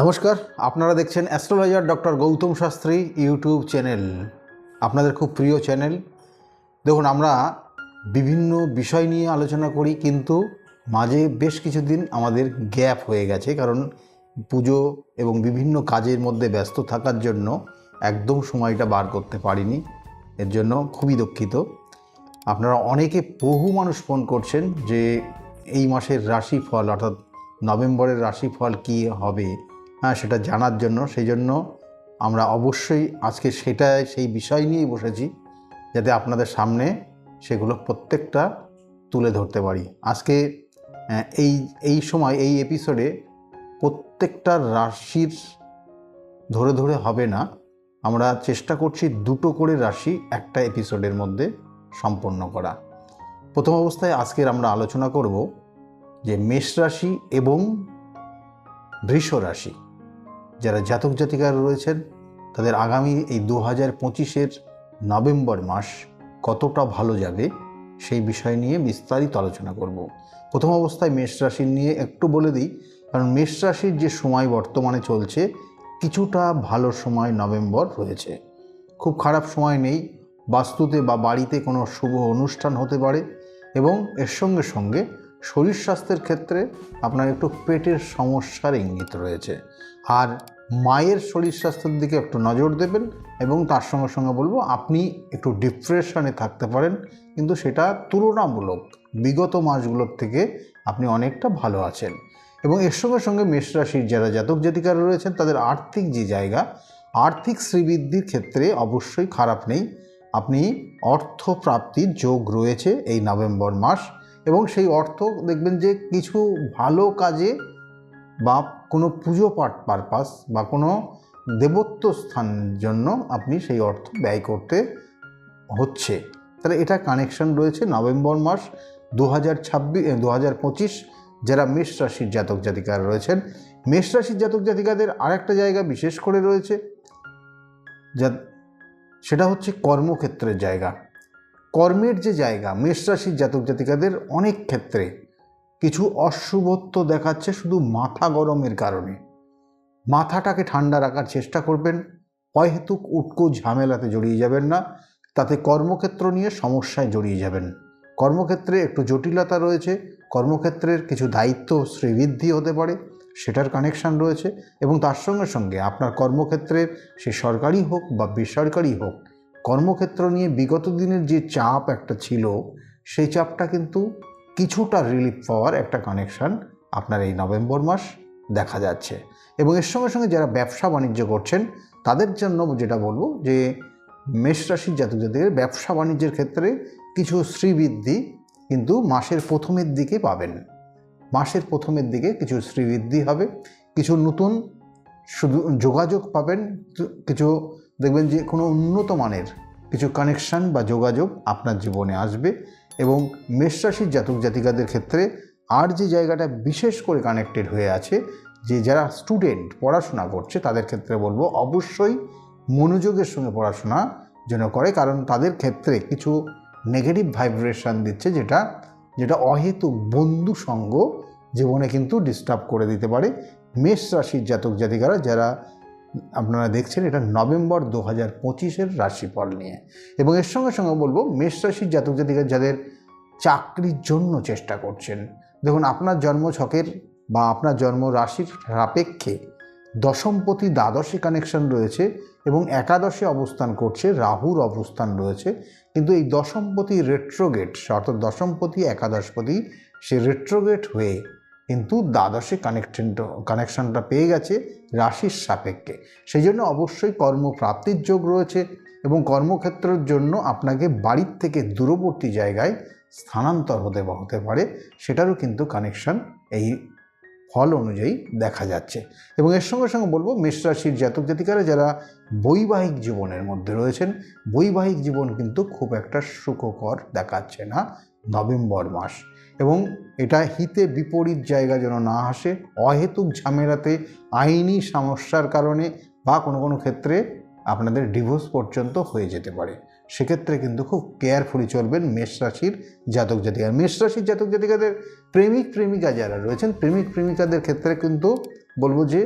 নমস্কার, আপনারা দেখছেন astrologer doctor Gautam Shastri YouTube channel, আপনাদের খুব প্রিয় চ্যানেল। দেখুন, আমরা বিভিন্ন বিষয় নিয়ে আলোচনা করি, কিন্তু মাঝে বেশ কিছুদিন আমাদের গ্যাপ হয়ে গেছে, কারণ পুজো এবং বিভিন্ন কাজের মধ্যে ব্যস্ত থাকার জন্য একদম সময়টা বার করতে পারিনি। এর জন্য খুবই দুঃখিত। আপনারা অনেকে বহু মানুষ ফোন করছেন যে এই মাসের রাশিফল, অর্থাৎ নভেম্বরের রাশিফল কী হবে? হ্যাঁ সেটা জানার জন্য। সেই জন্য আমরা অবশ্যই আজকে সেটাই সেই বিষয় নিয়েই বসেছি, যাতে আপনাদের সামনে সেগুলো প্রত্যেকটা তুলে ধরতে পারি। আজকে এই এই সময়, এই এপিসোডে প্রত্যেকটা রাশির ধরে ধরে হবে না। আমরা চেষ্টা করছি দুটো করে রাশি একটা এপিসোডের মধ্যে সম্পন্ন করা। প্রথম অবস্থায় আজকের আমরা আলোচনা করব যে মেষ রাশি এবং বৃষ রাশি। যারা জাতক জাতিকারা রয়েছেন, তাদের আগামী এই দু হাজার পঁচিশের নভেম্বর মাস কতটা ভালো যাবে সেই বিষয় নিয়ে বিস্তারিত আলোচনা করব। প্রথম অবস্থায় মেষ রাশি নিয়ে একটু বলে দিই, কারণ মেষ রাশির যে সময় বর্তমানে চলছে, কিছুটা ভালো সময় নভেম্বর রয়েছে। খুব খারাপ সময় নেই, বাস্তুতে বা বাড়িতে কোনো শুভ অনুষ্ঠান হতে পারে এবং এর সঙ্গে সঙ্গে শরীর স্বাস্থ্যের ক্ষেত্রে আপনার একটু পেটের সমস্যার ইঙ্গিত রয়েছে। আর মায়ের শরীর স্বাস্থ্যের দিকে একটু নজর দেবেন এবং তার সঙ্গে সঙ্গে বলব, আপনি একটু ডিপ্রেশনে থাকতে পারেন, কিন্তু সেটা তুলনামূলক বিগত মাসগুলোর থেকে আপনি অনেকটা ভালো আছেন। এবং এর সঙ্গে সঙ্গে মেষ রাশির যারা জাতক জাতিকারা রয়েছেন, তাদের আর্থিক যে জায়গা, আর্থিক শ্রীবৃদ্ধির ক্ষেত্রে অবশ্যই খারাপ নেই। আপনি অর্থ প্রাপ্তির যোগ রয়েছে এই নভেম্বর মাস। এবং সেই অর্থ দেখবেন যে কিছু ভালো কাজে বা কোনো পুজো পাঠ পারপাস বা কোনো দেবত্ব স্থান জন্য আপনি সেই অর্থ ব্যয় করতে হচ্ছে। তাহলে এটা কানেকশন রয়েছে নভেম্বর মাস দু হাজার ছাব্বিশ দু হাজার পঁচিশ যারা মেষ রাশির জাতক জাতিকারা রয়েছেন। মেষ রাশির জাতক জাতিকাদের আরেকটা জায়গা বিশেষ করে রয়েছে, যা সেটা হচ্ছে কর্মক্ষেত্রের জায়গা। কর্মের যে জায়গা, মেষ রাশির জাতক জাতিকাদের অনেক ক্ষেত্রে কিছু অশুভত্ব দেখাচ্ছে শুধু মাথা গরমের কারণে। মাথাটাকে ঠান্ডা রাখার চেষ্টা করবেন অহেতুক উটকো ঝামেলাতে জড়িয়ে যাবেন না, তাতে কর্মক্ষেত্র নিয়ে সমস্যায় জড়িয়ে যাবেন। কর্মক্ষেত্রে একটু জটিলতা রয়েছে, কর্মক্ষেত্রের কিছু দায়িত্ব শ্রীবৃদ্ধি হতে পারে, সেটার কানেকশান রয়েছে এবং তার সঙ্গে সঙ্গে আপনার কর্মক্ষেত্রের সে সরকারি হোক বা বেসরকারি হোক কর্মক্ষেত্র নিয়ে বিগত দিনের যে চাপ একটা ছিল, সেই চাপটা কিন্তু কিছুটা রিলিফ পাওয়ার একটা কানেকশান আপনার এই নভেম্বর মাস দেখা যাচ্ছে। এবং এর সঙ্গে সঙ্গে যারা ব্যবসা বাণিজ্য করছেন, তাদের জন্য যেটা বলব যে, মেষ রাশির জাতক জাতিকের ব্যবসা বাণিজ্যের ক্ষেত্রে কিছু শ্রীবৃদ্ধি কিন্তু মাসের প্রথমের দিকে পাবেন। মাসের প্রথমের দিকে কিছু শ্রীবৃদ্ধি হবে, কিছু নতুন শুধু যোগাযোগ পাবেন, কিছু দেখবেন যে কোনো উন্নত মানের কিছু কানেকশান বা যোগাযোগ আপনার জীবনে আসবে এবং মেষ রাশির জাতক জাতিকাদের ক্ষেত্রে আর যে জায়গাটা বিশেষ করে কানেক্টেড হয়ে আছে, যে যারা স্টুডেন্ট পড়াশোনা করছে তাদের ক্ষেত্রে বলব অবশ্যই মনোযোগের সঙ্গে পড়াশোনা যেন করে, কারণ তাদের ক্ষেত্রে কিছু নেগেটিভ ভাইব্রেশন দিচ্ছে যেটা যেটা অহেতুক বন্ধু সঙ্গ জীবনে কিন্তু ডিস্টার্ব করে দিতে পারে। মেষ রাশির জাতক জাতিকারা যারা আপনারা দেখছেন, এটা নভেম্বর দু হাজার পঁচিশের রাশিফল নিয়ে। এবং এর সঙ্গে সঙ্গে বলব, মেষ রাশির জাতক জাতিকা যাদের চাকরির জন্য চেষ্টা করছেন, দেখুন আপনার জন্ম ছকের বা আপনার জন্ম রাশির সাপেক্ষে দশমপতি দ্বাদশে কানেকশন রয়েছে এবং একাদশে অবস্থান করছে, রাহুর অবস্থান রয়েছে। কিন্তু এই দশমপতি রেট্রোগেট অর্থাৎ দশমপতি, একাদশপতি, সে রেট্রোগেট হয়ে কিন্তু দ্বাদশে কানেকশন কানেকশনটা পেয়ে গেছে রাশির সাপেক্ষে। সেই জন্য অবশ্যই কর্মপ্রাপ্তির যোগ রয়েছে এবং কর্মক্ষেত্রের জন্য আপনাকে বাড়ির থেকে দূরবর্তী জায়গায় স্থানান্তর হতে বা হতে পারে, সেটারও কিন্তু কানেকশন এই ফল অনুযায়ী দেখা যাচ্ছে। এবং এর সঙ্গে সঙ্গে বলব, মেষ রাশির জাতক জাতিকারা যারা বৈবাহিক জীবনের মধ্যে রয়েছেন, বৈবাহিক জীবন কিন্তু খুব একটা সুখকর দেখাচ্ছে না নভেম্বর মাস। এবং এটা হিতে বিপরীত জায়গা যেন না আসে, অহেতুক ঝামেলাতে আইনি সমস্যার কারণে বা কোনো কোনো ক্ষেত্রে আপনাদের ডিভোর্স পর্যন্ত হয়ে যেতে পারে। সেক্ষেত্রে কিন্তু খুব কেয়ারফুলি চলবেন মেষ রাশির জাতক জাতিকা মেষ রাশির জাতক জাতিকাদের প্রেমিক প্রেমিকা যারা রয়েছেন, প্রেমিক প্রেমিকাদের ক্ষেত্রে কিন্তু বলব যে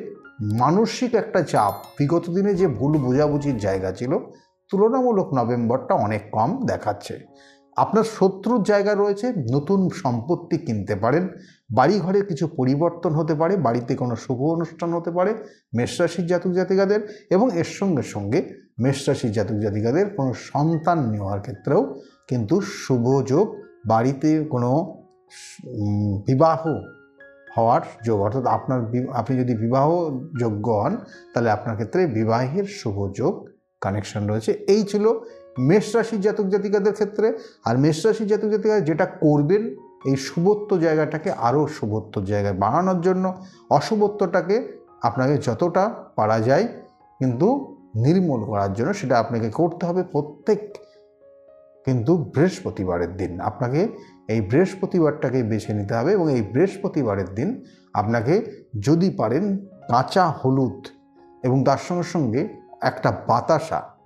মানসিক একটা চাপ, বিগত দিনে যে ভুল বোঝাবুঝির জায়গা ছিল, তুলনামূলক নভেম্বরটা অনেক কম দেখাচ্ছে। আপনার শত্রুর জায়গা রয়েছে, নতুন সম্পত্তি কিনতে পারেন বাড়ি ঘরে কিছু পরিবর্তন হতে পারে, বাড়িতে কোনো শুভ অনুষ্ঠান হতে পারে মেষরাশির জাতক জাতিকাদের এবং এর সঙ্গে সঙ্গে মেষরাশির জাতক জাতিকাদের কোনো সন্তান নেওয়ার ক্ষেত্রেও কিন্তু শুভ যোগ, বাড়িতে কোনো বিবাহ হওয়ার যোগ, অর্থাৎ আপনার আপনি যদি বিবাহ যোগ্য হন, তাহলে আপনার ক্ষেত্রে বিবাহের শুভ যোগ কানেকশন রয়েছে। এই ছিল মেষ রাশির জাতক জাতিকাদের ক্ষেত্রে আর মেষ রাশির জাতক জাতিকা যেটা করবেন, এই শুভত্ব জায়গাটাকে আরও শুভত্ব জায়গায় বাড়ানোর জন্য অশুভত্বটাকে আপনাকে যতটা পারা যায় কিন্তু নির্মূল করার জন্য সেটা আপনাকে করতে হবে প্রত্যেক কিন্তু বৃহস্পতিবারের দিন। আপনাকে এই বৃহস্পতিবারটাকে বেছে নিতে হবে এবং এই বৃহস্পতিবারের দিন আপনাকে যদি পারেন কাঁচা হলুদ এবং তার সঙ্গে সঙ্গে একটা বাতাসা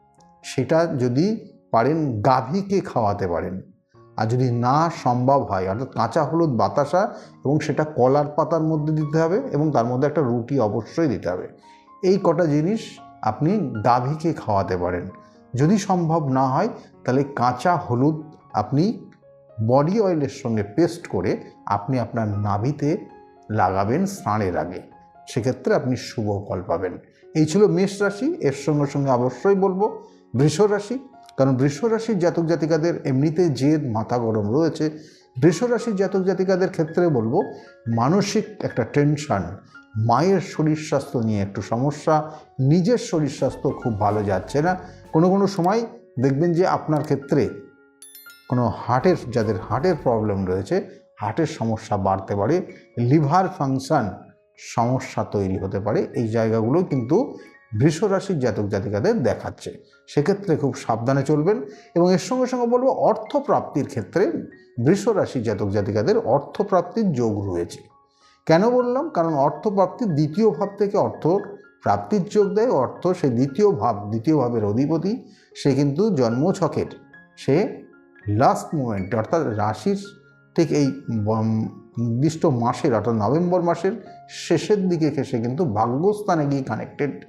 সেটা যদি পারেন গাভীকে খাওয়াতে পারেন। আর যদি না সম্ভব হয়, অর্থাৎ কাঁচা হলুদ বাতাসা এবং সেটা কলার পাতার মধ্যে দিতে হবে এবং তার মধ্যে একটা রুটি অবশ্যই দিতে হবে। এই কটা জিনিস আপনি গাভীকে খাওয়াতে পারেন। যদি সম্ভব না হয়, তাহলে কাঁচা হলুদ আপনি বডি অয়েলের সঙ্গে পেস্ট করে আপনি আপনার নাভিতে লাগাবেন স্নানের আগে। সেক্ষেত্রে আপনি শুভ ফল পাবেন। এই ছিল মেষ রাশি, এর সঙ্গে সঙ্গে অবশ্যই বলব বৃষ রাশি, কারণ বৃষ রাশির জাতক জাতিকাদের এমনিতে জেদ, মাথা গরম রয়েছে। বৃষ রাশির জাতক জাতিকাদের ক্ষেত্রে বলব, মানসিক একটা টেনশন মায়ের শরীর স্বাস্থ্য নিয়ে একটু সমস্যা, নিজের শরীর স্বাস্থ্য খুব ভালো যাচ্ছে না। কোনো কোনো সময় দেখবেন যে আপনার ক্ষেত্রে কোনো হার্টের যাদের হার্টের প্রবলেম রয়েছে হার্টের সমস্যা বাড়তে পারে লিভার ফাংশন সমস্যা তৈরি হতে পারে। এই জায়গাগুলো কিন্তু বৃষ রাশির জাতক জাতিকাদের দেখাচ্ছে। সেক্ষেত্রে খুব সাবধানে চলবেন এবং এর সঙ্গে সঙ্গে বলব অর্থপ্রাপ্তির ক্ষেত্রে বৃষ রাশির জাতক জাতিকাদের অর্থপ্রাপ্তির যোগ রয়েছে। কেন বললাম? কারণ অর্থপ্রাপ্তির দ্বিতীয় ভাব থেকে অর্থ প্রাপ্তির যোগ দেয়। অর্থ সে দ্বিতীয় ভাব, দ্বিতীয় ভাবের অধিপতি, সে কিন্তু জন্মছকের সে লাস্ট মোমেন্ট অর্থাৎ রাশির ঠিক এই নির্দিষ্ট মাসের, অর্থাৎ নভেম্বর মাসের শেষের দিকে সে কিন্তু ভাগ্যস্থানে গিয়ে কানেক্টেড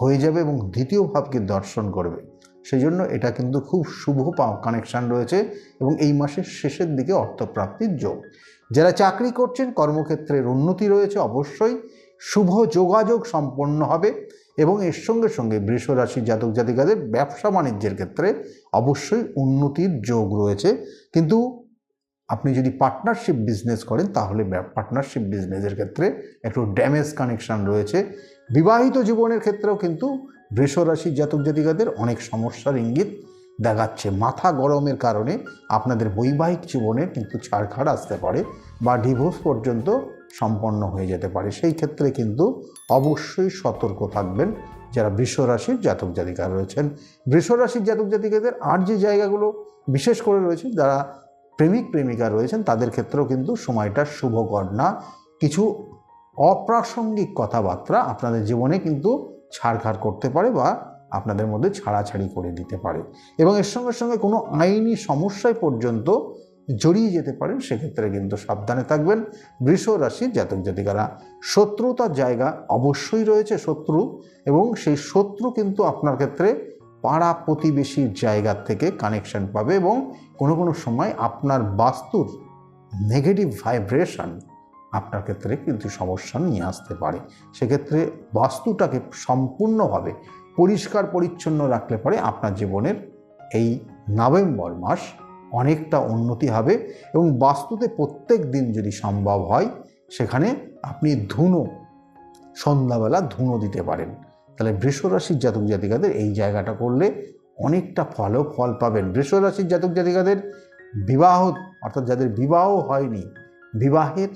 হয়ে যাবে এবং দ্বিতীয় ভাবকে দর্শন করবে। সেই জন্য এটা কিন্তু খুব শুভ কানেকশান রয়েছে এবং এই মাসের শেষের দিকে অর্থপ্রাপ্তির যোগ। যারা চাকরি করছেন, কর্মক্ষেত্রের উন্নতি রয়েছে অবশ্যই। শুভ যোগাযোগ সম্পন্ন হবে এবং এর সঙ্গে সঙ্গে বৃষ রাশির জাতক জাতিকাদের ব্যবসা বাণিজ্যের ক্ষেত্রে অবশ্যই উন্নতির যোগ রয়েছে। কিন্তু আপনি যদি পার্টনারশিপ বিজনেস করেন, তাহলে পার্টনারশিপ বিজনেসের ক্ষেত্রে একটু ড্যামেজ কানেকশান রয়েছে। বিবাহিত জীবনের ক্ষেত্রেও কিন্তু বৃষ রাশির জাতক জাতিকাদের অনেক সমস্যার ইঙ্গিত দেখাচ্ছে। মাথা গরমের কারণে আপনাদের বৈবাহিক জীবনে কিন্তু ছাড়খাড় আসতে পারে বা ডিভোর্স পর্যন্ত সম্পন্ন হয়ে যেতে পারে। সেই ক্ষেত্রে কিন্তু অবশ্যই সতর্ক থাকবেন যারা বৃষ রাশির জাতক জাতিকা রয়েছেন। বৃষ রাশির জাতক জাতিকাদের আর যে জায়গাগুলো বিশেষ করে রয়েছে, যারা প্রেমিক প্রেমিকা রয়েছেন, তাদের ক্ষেত্রেও কিন্তু সময়টা শুভকর না। কিছু অপ্রাসঙ্গিক কথাবার্তা আপনাদের জীবনে কিন্তু ছাড়খাড় করতে পারে বা আপনাদের মধ্যে ছাড়াছাড়ি করে দিতে পারে। এবং এর সঙ্গে সঙ্গে কোনো আইনি সমস্যায় পর্যন্ত জড়িয়ে যেতে পারেন, সেক্ষেত্রে কিন্তু সাবধানে থাকবেন। বৃষ রাশির জাতক জাতিকারা, শত্রুতার জায়গা অবশ্যই রয়েছে শত্রু এবং সেই শত্রু কিন্তু আপনার ক্ষেত্রে পাড়া প্রতিবেশীর জায়গা থেকে কানেকশন পাবে এবং কোনো কোনো সময় আপনার বাস্তুর নেগেটিভ ভাইব্রেশন আপনার ক্ষেত্রে কিন্তু সমস্যা নিয়ে আসতে পারে। সেক্ষেত্রে বাস্তুটাকে সম্পূর্ণভাবে পরিষ্কার পরিচ্ছন্ন রাখলে পরে আপনার জীবনের এই নভেম্বর মাস অনেকটা উন্নতি হবে এবং বাস্তুতে প্রত্যেক দিন যদি সম্ভব হয়, সেখানে আপনি ধুনো, সন্ধ্যাবেলা ধুনো দিতে পারেন। তাহলে বৃষরাশির জাতক জাতিকাদের এই জায়গাটা করলে অনেকটা ফলও ফল পাবেন। বৃষরাশির জাতক জাতিকাদের বিবাহ, অর্থাৎ যাদের বিবাহ হয়নি, বিবাহের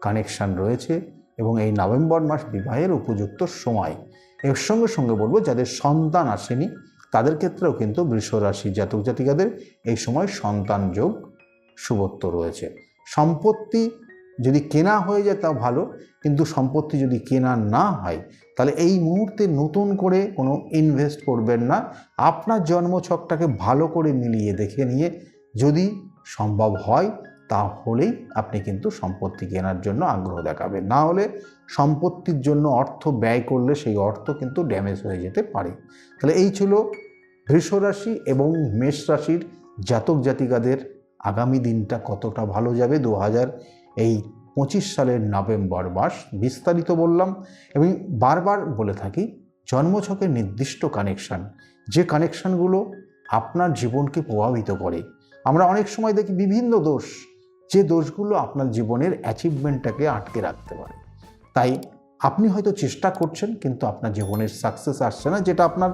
কানেকশান রয়েছে এবং এই নভেম্বর মাস বিবাহের উপযুক্ত সময়। এর সঙ্গে সঙ্গে বলব, যাদের সন্তান আসেনি, তাদের ক্ষেত্রেও কিন্তু বৃষরাশির জাতক জাতিকাদের এই সময় সন্তান যোগ শুভত্ব রয়েছে। সম্পত্তি যদি কেনা হয়ে যায় তাও ভালো, কিন্তু সম্পত্তি যদি কেনা না হয়, তাহলে এই মুহূর্তে নতুন করে কোনো ইনভেস্ট করবেন না। আপনার জন্মছকটাকে ভালো করে মিলিয়ে দেখে নিয়ে যদি সম্ভব হয় তাহলেই আপনি কিন্তু সম্পত্তি কেনার জন্য আগ্রহ দেখাবেন। না হলে সম্পত্তির জন্য অর্থ ব্যয় করলে সেই অর্থ কিন্তু ড্যামেজ হয়ে যেতে পারে। তাহলে এই ছিল বৃষ রাশি এবং মেষ রাশির জাতক জাতিকাদের আগামী দিনটা কতটা ভালো যাবে? দু হাজার এই পঁচিশ সালের নভেম্বর মাস বিস্তারিত বললাম এবং বারবার বলে থাকি জন্মছকের নির্দিষ্ট কানেকশান যে কানেকশানগুলো আপনার জীবনকে প্রভাবিত করে। আমরা অনেক সময় দেখি বিভিন্ন দোষ যে দোষগুলো আপনার জীবনের অ্যাচিভমেন্টটাকে আটকে রাখতে পারে। তাই আপনি হয়তো চেষ্টা করছেন, কিন্তু আপনার জীবনের সাকসেস আসছে না, যেটা আপনার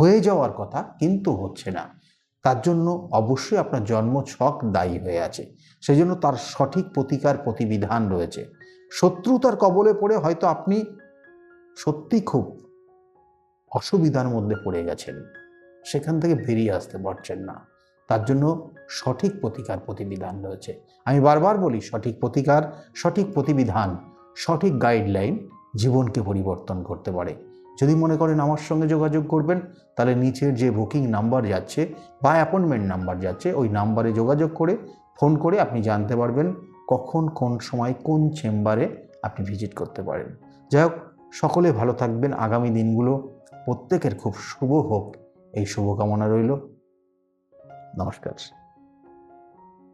হয়ে যাওয়ার কথা, কিন্তু হচ্ছে না। তার জন্য অবশ্যই আপনার জন্ম ছক দায়ী হয়ে আছে। সেই জন্য তার সঠিক প্রতিকার প্রতিবিধান রয়েছে। শত্রুতার কবলে পড়ে হয়তো আপনি সত্যি খুব অসুবিধার মধ্যে পড়ে গেছেন। সেখান থেকে বেরিয়ে আসতে পারছেন না। তার জন্য সঠিক প্রতিকার প্রতিবিধান রয়েছে। আমি বারবার বলি, সঠিক প্রতিকার, সঠিক প্রতিবিধান, সঠিক গাইডলাইন জীবনকে পরিবর্তন করতে পারে। যদি মনে করেন আমার সঙ্গে যোগাযোগ করবেন, তাহলে নিচের যে বুকিং নাম্বার যাচ্ছে বা অ্যাপয়েন্টমেন্ট নাম্বার যাচ্ছে, ওই নাম্বারে যোগাযোগ করে ফোন করে আপনি জানতে পারবেন কখন, কোন সময়, কোন চেম্বারে আপনি ভিজিট করতে পারেন। যাই হোক, সকলে ভালো থাকবেন। আগামী দিনগুলো প্রত্যেকের খুব শুভ হোক। এই শুভকামনা রইল। নমস্কার